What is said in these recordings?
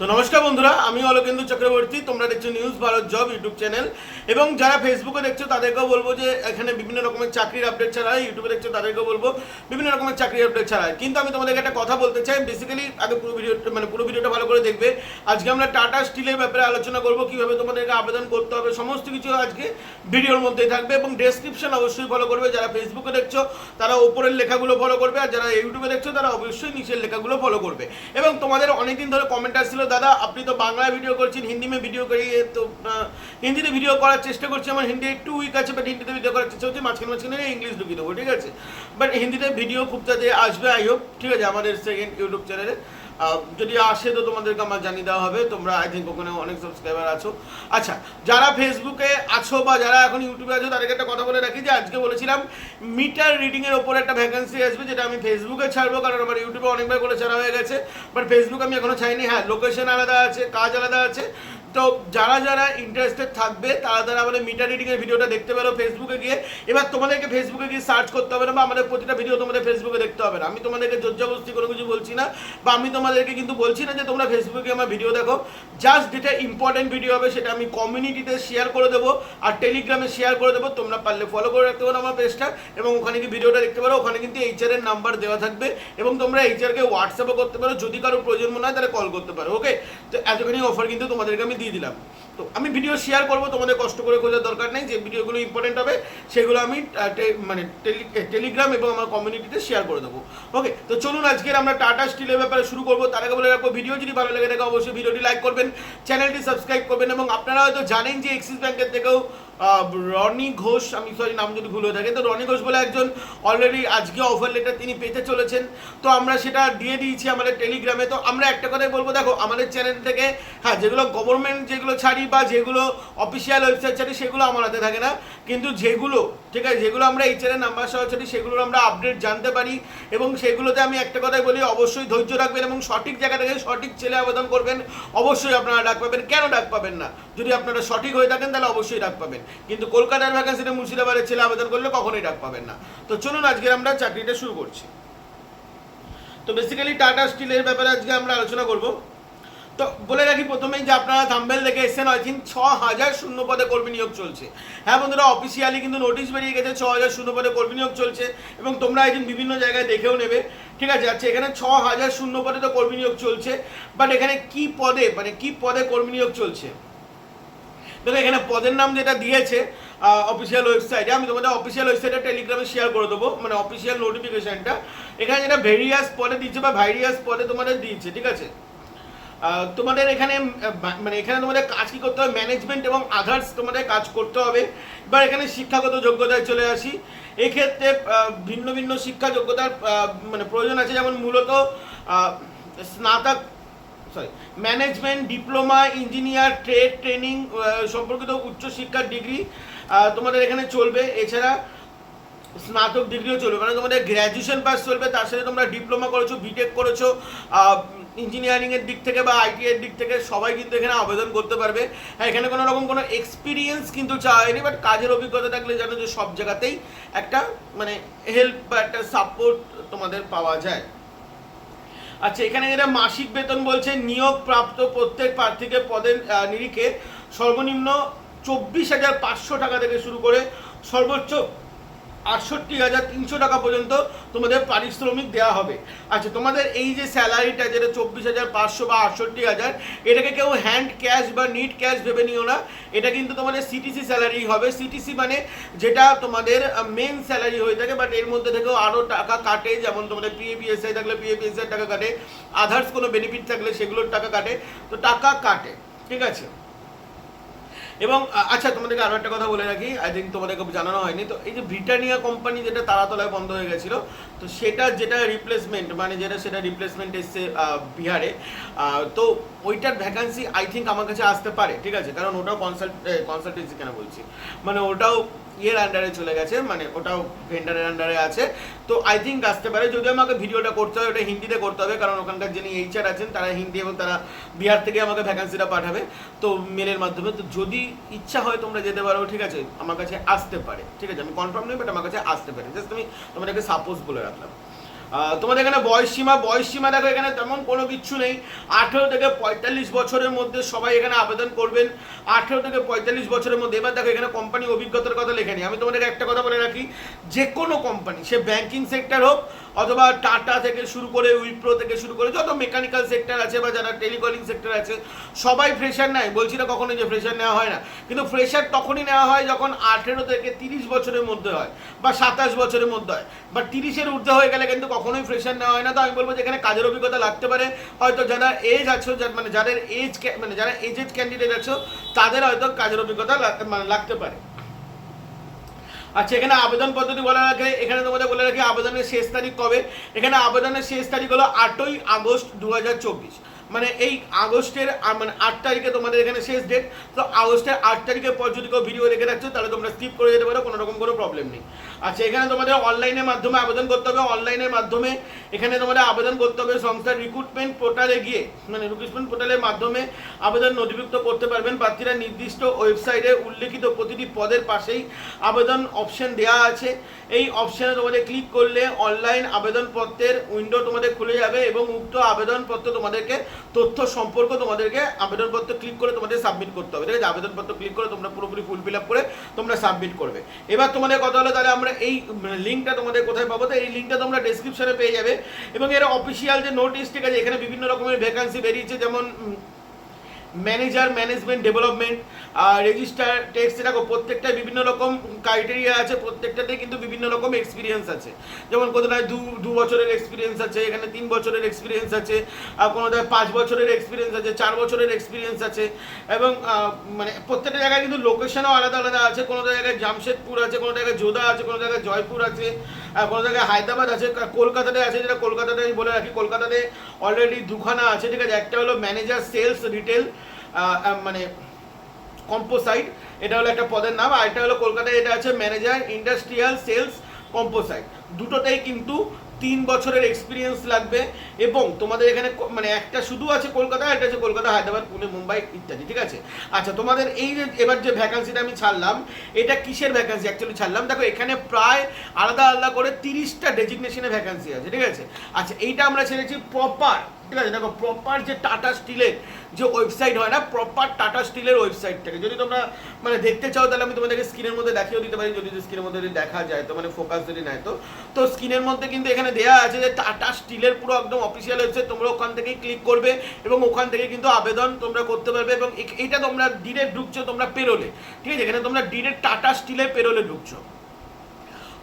তো নমস্কার বন্ধুরা, আমি অলোকেন্দু চক্রবর্তী, তোমরা দেখছ news Bharat job YouTube channel এবং যারা ফেসবুকে দেখছ, তাদেরকেও বলব যে এখানে বিভিন্ন রকমের চাকরির আপডেট ছাড়া হয় ইউটিউবে দেখছ, তাদেরকেও বলব বিভিন্ন রকমের চাকরির আপডেট ছাড়া। হয়। কিন্তু আমি তোমাদেরকে একটা কথা বলতে চাই বেসিক্যালি আগে পুরো ভিডিও মানে পুরো ভিডিওটা ভালো করে দেখবে। আজকে আমরা টাটা স্টিলের ব্যাপারে আলোচনা করব, কীভাবে তোমাদেরকে আবেদন করতে হবে, সমস্ত কিছু আজকে ভিডিওর মধ্যেই থাকবে। এবং ডেসক্রিপশন অবশ্যই ফলো করবে, যারা ফেসবুকে দেখছ, তারা ওপরের লেখাগুলো ফলো করবে, আর যারা ইউটিউবে দেখছ, তারা অবশ্যই নিচের লেখাগুলো ফলো করবে। এবং তোমাদের অনেকদিন ধরে কমেন্ট আসছিল দাদা, আপনি তো বাংলায় ভিডিও করছেন হিন্দি মে ভিডিও করি তো হিন্দিতে ভিডিও করার চেষ্টা করছি, আমার হিন্দি একটু উইক আছে বাট হিন্দিতে ভিডিও করার চেষ্টা করছি, মাঝখানে মাঝখানে ইংলিশ ঢুকিয়ে দেবো, ঠিক আছে? বাট হিন্দিতে ভিডিও খুব তাড়াতাড়ি আসবে আই হোপ ঠিক আছে, আমাদের সেকেন্ড ইউটিউব চ্যানেলে যদি আসে তো তোমাদেরকে আমার জানিয়ে দেওয়া হবে। তোমরা আই থিঙ্ক ওখানে অনেক সাবস্ক্রাইবার আছো। আচ্ছা যারা ফেসবুকে আছো বা যারা এখন ইউটিউবে আছো, তাদেরকে একটা কথা বলে রাখি যে, আজকে বলেছিলাম মিটার রিডিংয়ের ওপরে একটা ভ্যাকেন্সি আসবে, যেটা আমি ফেসবুকে ছাড়বো, কারণ আমার ইউটিউবে অনেকবার করে ছাড়া হয়ে গেছে। বাট ফেসবুক আমি এখনও চাইনি হ্যাঁ লোকেশন আলাদা আছে, কাজ আলাদা আছে। তো যারা যারা ইন্টারেস্টেড থাকবে, তারা তারা আমাদের মিটার রিডিং এর ভিডিওটা দেখতে পারো ফেসবুকে গিয়ে। এবার তোমাদেরকে ফেসবুকে গিয়ে সার্চ করতে হবে না বা আমাদের প্রতিটা ভিডিও তোমাদের ফেসবুকে দেখতে হবে না। আমি তোমাদেরকে জোরজবস্তি কোনো কিছু বলছি না বা আমি তোমাদেরকে কিন্তু বলছি না যে তোমরা ফেসবুকে আমার ভিডিও দেখো। জাস্ট যেটা ইম্পর্টেন্ট ভিডিও হবে সেটা আমি কমিউনিটিতে শেয়ার করে দেবো আর টেলিগ্রামে শেয়ার করে দেবো। তোমরা পারলে ফলো করে রাখতে পারো আমার পেজটা এবং ওখানে কি ভিডিওটা দেখতে পারো। ওখানে কিন্তু এইচআর এর নাম্বার দেওয়া থাকবে এবং তোমরা এইচআরকে হোয়াটসঅ্যাপও করতে পারো। যদি কারও প্রয়োজন মনে হয় তাহলে কল করতে পারো ওকে তো এতখানি অফার কিন্তু তোমাদেরকে আমি দিয়ে দিলাম। তো আমি ভিডিও শেয়ার করব, তোমাদের কষ্ট করে খোঁজার দরকার নেই, যে ভিডিওগুলো ইম্পর্টেন্ট হবে, সেগুলো আমি মানে টেলি- টেলিগ্রাম এবং আমার কমিউনিটিতে শেয়ার করে দেবো। ওকে তো চলুন আজকের আমরা টাটা স্টিলের ব্যাপারে শুরু করব। তার আগে বলে রাখব ভিডিও যদি ভালো লেগে থাকে, অবশ্যই ভিডিওটি লাইক করবেন চ্যানেলটি সাবস্ক্রাইব করবেন, এবং আপনারা হয়তো জানেন যে এক্সিস ব্যাংকের থেকেও রনি ঘোষ, আমি সরি নাম যদি ভুল হয়ে থাকে, তো রনি ঘোষ বলে একজন অলরেডি আজকে অফার লেটার তিনি পেতে চলেছেন। তো আমরা সেটা দিয়ে দিয়েছি আমাদের টেলিগ্রামে তো আমরা একটা কথাই বলব, দেখো, আমাদের চ্যানেল থেকে হ্যাঁ যেগুলো গভর্নমেন্ট যেগুলো ছাড়ি বা যেগুলো অফিসিয়াল ওয়েবসাইট ছাড়ি সেগুলো আমার হাতে থাকে না। কিন্তু যেগুলো, ঠিক আছে, যেগুলো আমরা এই চ্যানেল নাম্বার সহ ছাড়ি সেগুলোর আমরা আপডেট জানতে পারি এবং সেগুলোতে আমি একটা কথাই বলি, অবশ্যই ধৈর্য রাখবেন এবং সঠিক জায়গা থেকে সঠিক ছেলে আবেদন করবেন। অবশ্যই আপনারা ডাক পাবেন। কেন ডাক পাবেন না? যদি আপনারা সঠিক হয়ে থাকেন তাহলে অবশ্যই ডাক পাবেন। কিন্তু কলকাতার ভ্যাকান্সিতে মুর্শিদাবাদের ছেলে আবেদন করলে কখনোই ডাক পাবেন না। তো চলুন, আজকে আমরা চাকরিটা শুরু করছি। তো বেসিক্যালি টাটা স্টিলের ব্যাপারে আজকে আমরা আলোচনা করব। তো বলে রাখি প্রথমেই যে আপনারা থাম্বেল দেখে এসেছেন আই থিঙ্ক ছ হাজার শূন্য পদে কর্মী নিয়োগ চলছে। হ্যাঁ বন্ধুরা অফিসিয়ালি কিন্তু নোটিশ বেরিয়ে গেছে ছ হাজার শূন্য পদে কর্মী নিয়োগ চলছে এবং তোমরা একদিন বিভিন্ন জায়গায় দেখেও নেবে। ঠিক আছে আচ্ছা এখানে ছ হাজার শূন্য পদে তো কর্মী নিয়োগ চলছে বাট এখানে কি পদে মানে কি পদে কর্মী নিয়োগ চলছে? দেখো, এখানে পদের নাম যেটা দিয়েছে অফিসিয়াল ওয়েবসাইটে আমি তোমাদের অফিসিয়াল ওয়েবসাইটে টেলিগ্রামে শেয়ার করে দেবো মানে অফিসিয়াল নোটিফিকেশনটা এখানে যেটা ভেরিয়াস পদে দিচ্ছে বা ভাইরিয়াস পদে তোমাদের দিয়েছে, ঠিক আছে? তোমাদের এখানে মানে এখানে তোমাদের কাজ কি করতে হবে? ম্যানেজমেন্ট এবং আদার্স তোমাদের কাজ করতে হবে। এবার এখানে শিক্ষাগত যোগ্যতায় চলে আসি। এক্ষেত্রে ভিন্ন ভিন্ন শিক্ষা যোগ্যতার মানে প্রয়োজন আছে। যেমন মূলত স্নাতক sorry management diploma engineer trade training সম্পর্কিত উচ্চশিক্ষার ডিগ্রি তোমাদের এখানে চলবে। এছাড়া স্নাতক ডিগ্রিও চলবে মানে তোমাদের গ্র্যাজুয়েশন পাস চলবে, তার সাথে তোমরা ডিপ্লোমা করেছ বিটেক করেছ ইঞ্জিনিয়ারিংয়ের দিক থেকে বা আইটি এর দিক থেকে সবাই কিন্তু এখানে আবেদন করতে পারবে। হ্যাঁ এখানে কোনো রকম কোনো এক্সপিরিয়েন্স কিন্তু চাওয়া বাট কাজের অভিজ্ঞতা থাকলে জানো যে সব জায়গাতেই একটা মানে হেল্প বা একটা সাপোর্ট তোমাদের পাওয়া যায়। আচ্ছা এখানে যেটা মাসিক বেতন বলছে, নিয়োগ প্রাপ্ত প্রত্যেক প্রার্থীকে পদের নিরিখে সর্বনিম্ন চব্বিশ হাজার পাঁচশো টাকা থেকে শুরু করে সর্বোচ্চ আটষট্টি হাজার তিনশো টাকা পর্যন্ত তোমাদের পারিশ্রমিক দেওয়া হবে। আচ্ছা তোমাদের এই যে স্যালারিটা, যেটা চব্বিশ হাজার পাঁচশো বা আটষট্টি হাজার, এটাকে কেউ হ্যান্ড ক্যাশ বা নিট ক্যাশ ভেবে নিও না। এটা কিন্তু তোমাদের সিটিসি স্যালারি হবে। সিটিসি মানে যেটা তোমাদের মেন স্যালারি হয়ে থাকে বাট এর মধ্যে থেকেও আরও টাকা কাটে, যেমন তোমাদের পিএপিএসআই থাকলে পিএপিএসআই টাকা কাটে আদার্স কোনো বেনিফিট থাকলে সেগুলোর টাকা কাটে, তো টাকা কাটে, ঠিক আছে? এবং আচ্ছা তোমাদেরকে আরও একটা কথা বলে রাখি। আই থিঙ্ক তোমাদেরকে জানানো হয়নি। তো এই যে ব্রিটানিয়া কোম্পানি যেটা তারাতলায় বন্ধ হয়ে গেছিল, তো সেটা যেটা রিপ্লেসমেন্ট মানে যেটা সেটা রিপ্লেসমেন্ট এসছে বিহারে তো ওইটার ভ্যাকান্সি আই থিঙ্ক আমার কাছে আসতে পারে, ঠিক আছে? কারণ ওটাও কনসাল্ট কনসালটেন্সি কেন বলছি? মানে ওটাও ইয়ের আন্ডারে চলে গেছে মানে ওটাও ভেন্ডারের আন্ডারে আছে। তো আই থিঙ্ক আসতে পারে যদি আমাকে ভিডিওটা করতে হবে ওটা হিন্দিতে করতে হবে, কারণ ওখানকার যিনি এইচআর আছেন, তারা হিন্দি এবং তারা বিহার থেকে আমাকে ভ্যাকান্সিটা পাঠাবে, তো মেলের মাধ্যমে। তো যদি ইচ্ছা হয় তোমরা যেতে পারো, ঠিক আছে? আমার কাছে আসতে পারে, ঠিক আছে? আমি কনফার্ম নই বাট আমার কাছে আসতে পারে। জাস্ট আমি তোমাদেরকে সাপোজ বলে রাখলাম। তোমাদের এখানে বয়স সীমা বয়স সীমা দেখো, এখানে তেমন কোনো কিছু নেই। আঠেরো থেকে পঁয়তাল্লিশ বছরের মধ্যে সবাই এখানে আবেদন করবেন। আঠেরো থেকে পঁয়তাল্লিশ বছরের মধ্যে, এবার দেখো, এখানে কোম্পানি অভিজ্ঞতার কথা লেখে নিই আমি তোমাদেরকে একটা কথা বলে রাখি, যে কোনো কোম্পানি সে ব্যাঙ্কিং সেক্টর হোক অথবা টাটা থেকে শুরু করে উইপ্রো থেকে শুরু করে যত মেকানিক্যাল সেক্টর আছে বা যারা টেলিকলিং সেক্টর আছে, সবাই ফ্রেশার নেয় বলছি না কখনো যে ফ্রেশার নেওয়া হয় না। কিন্তু ফ্রেশার তখনই নেওয়া হয় যখন আঠেরো থেকে তিরিশ বছরের মধ্যে হয় বা সাতাশ বছরের মধ্যে হয়। বা তিরিশের ঊর্ধ্বে হয়ে গেলে কিন্তু কখনোই ফ্রেশার নেওয়া হয় না। তো আমি বলব যে এখানে কাজের অভিজ্ঞতা লাগতে পারে। হয়তো যারা এজ আছো মানে যাদের এজ মানে যারা এজেড ক্যান্ডিডেট আছো, তাদের হয়তো কাজের অভিজ্ঞতা মানে লাগতে পারে। আচ্ছা এখানে আবেদন পদ্ধতি বলে রাখে, এখানে তোমাদের বলে রাখি আবেদনের শেষ তারিখ কবে? এখানে আবেদনের শেষ তারিখ হলো আটই আগস্ট দু হাজার চব্বিশ। মানে এই আগস্টের মানে আট তারিখে তোমাদের এখানে শেষ ডেট তো আগস্টের আট তারিখের পর যদি কেউ ভিডিও রেখে রাখছো তাহলে তোমরা স্কিপ করে যেতে পারো, কোনো রকম কোনো প্রবলেম নেই। আচ্ছা এখানে তোমাদের অনলাইনের মাধ্যমে আবেদন করতে হবে। অনলাইনের মাধ্যমে এখানে তোমাদের আবেদন করতে হবে সংস্থার রিক্রুটমেন্ট পোর্টালে গিয়ে। মানে রিক্রুটমেন্ট পোর্টালের মাধ্যমে আবেদন নথিভুক্ত করতে পারবেন। প্রার্থীরা নির্দিষ্ট ওয়েবসাইটে উল্লেখিত প্রতিটি পদের পাশেই আবেদন অপশন দেওয়া আছে। এই অপশানে তোমাদের ক্লিক করলে অনলাইন আবেদনপত্রের উইন্ডো তোমাদের খুলে যাবে এবং উক্ত আবেদনপত্র তোমাদেরকে তথ্য সম্পর্ক তোমাদেরকে আবেদনপত্র ক্লিক করে তোমাদের সাবমিট করতে হবে। ঠিক আছে? আবেদনপত্র ক্লিক করে তোমরা পুরোপুরি ফুল ফিল আপ করে তোমরা সাবমিট করবে। এবার তোমাদের কথা হলো তাহলে আমরা এই লিঙ্কটা তোমাদের কোথায় পাবো? তো এই লিঙ্কটা তোমরা ডেসক্রিপশনে পেয়ে যাবে। এবং এর অফিসিয়াল যে নোটিশ ঠিক আছে? এখানে বিভিন্ন রকমের ভ্যাকান্সি বেরিয়েছে, যেমন ম্যানেজার ম্যানেজমেন্ট ডেভেলপমেন্ট আর রেজিস্টার টেক্সট দেখো প্রত্যেকটা বিভিন্ন রকম ক্রাইটেরিয়া আছে প্রত্যেকটাতে কিন্তু বিভিন্ন রকম এক্সপিরিয়েন্স আছে। যেমন কোথায় দু দু বছরের এক্সপিরিয়েন্স আছে, এখানে তিন বছরের এক্সপিরিয়েন্স আছে, আর কোনোটায় পাঁচ বছরের এক্সপিরিয়েন্স আছে, চার বছরের এক্সপিরিয়েন্স আছে, এবং মানে প্রত্যেকটা জায়গায় কিন্তু লোকেশনও আলাদা আলাদা আছে। কোনো জায়গায় জামশেদপুর আছে, কোনো জায়গায় যোধা আছে, কোনো জায়গায় জয়পুর আছে কোনো জায়গায় হায়দ্রাবাদ আছে কলকাতাতে আছে, যেটা কলকাতাতে আমি বলে রাখি, কলকাতাতে অলরেডি দুখানা আছে, ঠিক আছে? একটা হলো ম্যানেজার সেলস রিটেল মানে কম্পোসাইট, এটা হলো একটা পদের নাম, আর এটা হলো কলকাতায়, এটা আছে ম্যানেজার, ইন্ডাস্ট্রিয়াল সেলস কম্পোসাইট। দুটোতেই কিন্তু তিন বছরের এক্সপিরিয়েন্স লাগবে, এবং তোমাদের এখানে মানে একটা শুধু আছে কলকাতা একটা আছে কলকাতা, হায়দ্রাবাদ, পুনে, মুম্বাই ইত্যাদি, ঠিক আছে? আচ্ছা তোমাদের এই যে, এবার যে ভ্যাকান্সিটা আমি ছাড়লাম, এটা কিসের ভ্যাকান্সি অ্যাকচুয়ালি ছাড়লাম? দেখো, এখানে প্রায় আলাদা আলাদা করে তিরিশটা ডেজিগনেশনের ভ্যাকান্সি আছে, ঠিক আছে? আচ্ছা এইটা আমরা ছেড়েছি প্রপার ঠিক আছে? দেখো প্রপার যে টাটা স্টিলের যে ওয়েবসাইট হয় না প্রপার টাটা স্টিলের ওয়েবসাইট থেকে। যদি তোমরা মানে দেখতে চাও, তাহলে আমি তোমাদেরকে স্ক্রিনের মধ্যে দেখিয়ে দিতে পারি। যদি স্ক্রিনের মধ্যে যদি দেখা যায়, তো মানে ফোকাস যদি নেয় তো। তো স্ক্রিনের মধ্যে কিন্তু এখানে দেওয়া আছে যে টাটা স্টিলের পুরো একদম অফিসিয়াল ওয়েবসাইট তোমরা ওখান থেকেই ক্লিক করবে এবং ওখান থেকে কিন্তু আবেদন তোমরা করতে পারবে এবং এইটা তোমরা ডিরেক্ট ঢুকছো তোমরা পেরোলে ঠিক আছে? এখানে তোমরা ডিরেক্ট টাটা স্টিলের পেরোলে ঢুকছো।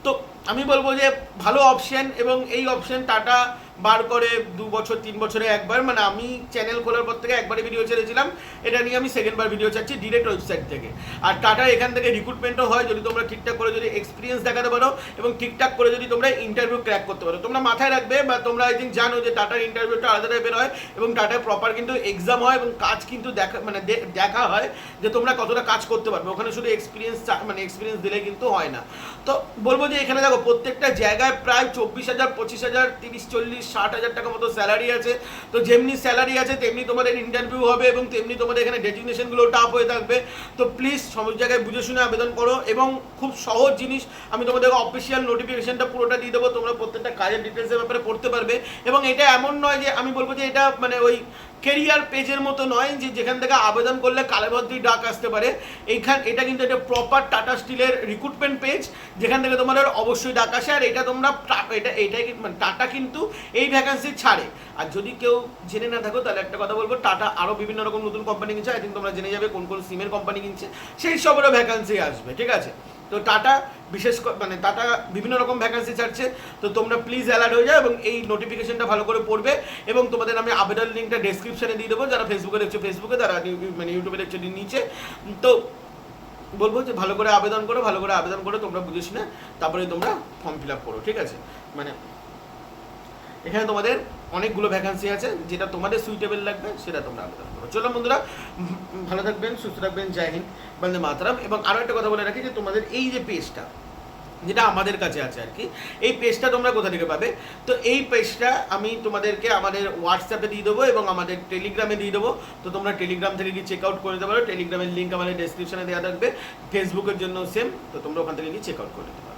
তো আমি বলব যে, ভালো অপশন এবং এই অপশন টাটা বার করে দু বছর, তিন বছরে একবার মানে আমি চ্যানেল খোলার পর থেকে একবারই ভিডিও ছেড়েছিলাম। এটা নিয়ে আমি সেকেন্ড বার ভিডিও চাচ্ছি ডিরেক্ট ওয়েবসাইট থেকে। আর টাটা, এখান থেকে রিক্রুটমেন্টও হয় যদি তোমরা ঠিকঠাক করে যদি এক্সপিরিয়েন্স দেখাতে পারো এবং ঠিকঠাক করে যদি তোমরা ইন্টারভিউ ক্র্যাক করতে পারো। তোমরা মাথায় রাখবে বা তোমরা আই থিঙ্ক জানো যে টাটার ইন্টারভিউটা আলাদা টাইপের হয় এবং টাটার প্রপার কিন্তু এক্সাম হয় এবং কাজ কিন্তু দেখা মানে দেখা হয় যে তোমরা কতটা কাজ করতে পারবে। ওখানে শুধু এক্সপিরিয়েন্স মানে এক্সপিরিয়েন্স দিলে কিন্তু হয় না। তো বলব যে এখানে দেখো প্রত্যেকটা জায়গায় প্রায় চব্বিশ হাজার, পঁচিশ হাজার, তিরিশ, চল্লিশ ষাট হাজার টাকা মতো স্যালারি আছে। তো যেমনি স্যালারি আছে, তেমনি তোমাদের ইন্টারভিউ হবে এবং তেমনি তোমাদের এখানে ডেজিগনেশনগুলো টাফ হয়ে থাকবে। তো প্লিজ সমস্ত জায়গায় বুঝে শুনে আবেদন করো এবং খুব সহজ জিনিস, আমি তোমাদের অফিসিয়াল নোটিফিকেশনটা পুরোটা দিয়ে দেবো, তোমরা প্রত্যেকটা কাজের ডিটেলসের ব্যাপারে পড়তে পারবে। এবং এটা এমন নয় যে আমি বলব যে এটা মানে ওই কেরিয়ার পেজের মতো নয় যে যেখান থেকে আবেদন করলে কালেভদ্রি ডাক আসতে পারে। এইখান, এটা কিন্তু এটা প্রপার টাটা স্টিলের রিক্রুটমেন্ট পেজ যেখান থেকে তোমাদের অবশ্যই ডাক আসে। আর এটা তোমরা, এটা, এটাই মানে টাটা কিন্তু এই ভ্যাকান্সি ছাড়ে। আর যদি কেউ জেনে না থাকো, তাহলে একটা কথা বলব টাটা আরও বিভিন্ন রকম নতুন কোম্পানি কিনছে, আই থিঙ্ক তোমরা জেনে যাবে কোন কোন সিমের কোম্পানি কিনছে, সেই সবেরও ভ্যাকান্সি আসবে, ঠিক আছে? তো টাটা বিশেষ মানে টাটা বিভিন্ন রকম ভ্যাকান্সি ছাড়ছে, তো তোমরা প্লিজ অ্যালার্ট হয়ে যাও এবং এই নোটিফিকেশনটা ভালো করে পড়বে এবং তোমাদের আমি আবেদন লিঙ্কটা ডেসক্রিপশনে দিয়ে দেবো, যারা ফেসবুকে দেখছ ফেসবুকে তারা মানে ইউটিউবে দেখছ নিচে। তো বলব যে ভালো করে আবেদন করো, ভালো করে আবেদন করো, তোমরা বুঝিস না তারপরে তোমরা ফর্ম ফিল আপ করো, ঠিক আছে? মানে এখানে তোমাদের অনেকগুলো ভ্যাকান্সি আছে, যেটা তোমাদের সুইটেবল লাগবে, সেটা তোমরা আবেদন করো। চলো বন্ধুরা ভালো থাকবেন, সুস্থ থাকবেন, জয় হিন্দ, বন্দে মাতারাম। এবং আরও একটা কথা বলে রাখি যে তোমাদের এই যে পেজটা যেটা আমাদের কাছে আছে আর কি, এই পেজটা তোমরা কোথা থেকে পাবে? তো এই পেজটা আমি তোমাদেরকে আমাদের হোয়াটসঅ্যাপে দিয়ে দেবো এবং আমাদের টেলিগ্রামে দিয়ে দেবো। তো তোমরা টেলিগ্রাম থেকে গিয়ে চেক আউট করে দিতে পারো। টেলিগ্রামের লিঙ্ক আমাদের ডেসক্রিপশনে দেওয়া থাকবে। ফেসবুকের জন্য সেম তো তোমরা ওখান থেকে গিয়ে চেক আউট করে দিতে পারো।